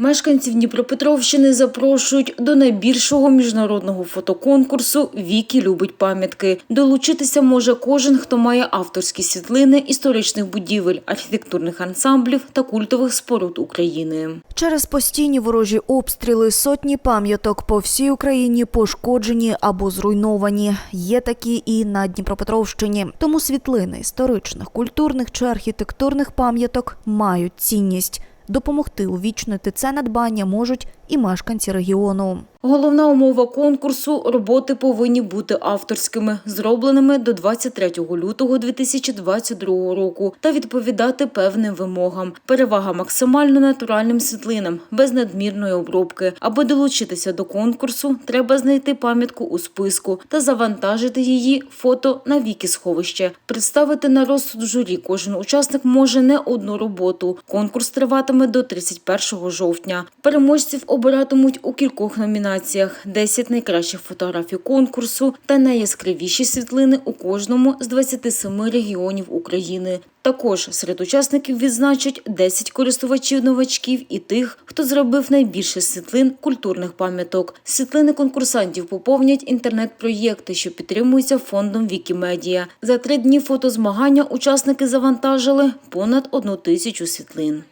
Мешканців Дніпропетровщини запрошують до найбільшого міжнародного фотоконкурсу Вікі любить пам'ятки. Долучитися може кожен, хто має авторські світлини історичних будівель, архітектурних ансамблів та культових споруд України. Через постійні ворожі обстріли сотні пам'яток по всій Україні пошкоджені або зруйновані. Є такі і на Дніпропетровщині. Тому світлини історичних, культурних чи архітектурних пам'яток мають цінність. Допомогти увічнити це надбання можуть і мешканці регіону. Головна умова конкурсу – роботи повинні бути авторськими, зробленими до 23 лютого 2022 року та відповідати певним вимогам. Перевага максимально натуральним світлинам, без надмірної обробки. Аби долучитися до конкурсу, треба знайти пам'ятку у списку та завантажити її фото на вікі-сховище. Представити на розсуд журі кожен учасник може не одну роботу. Конкурс триватиме до 31 жовтня. Переможців обиратимуть у кількох номінаціях: 10 найкращих фотографій конкурсу та найяскравіші світлини у кожному з 27 регіонів України. Також серед учасників відзначать 10 користувачів новачків і тих, хто зробив найбільше світлин культурних пам'яток. Світлини конкурсантів поповнять інтернет-проєкти, що підтримуються фондом Вікімедія. За три дні фотозмагання учасники завантажили понад одну тисячу світлин.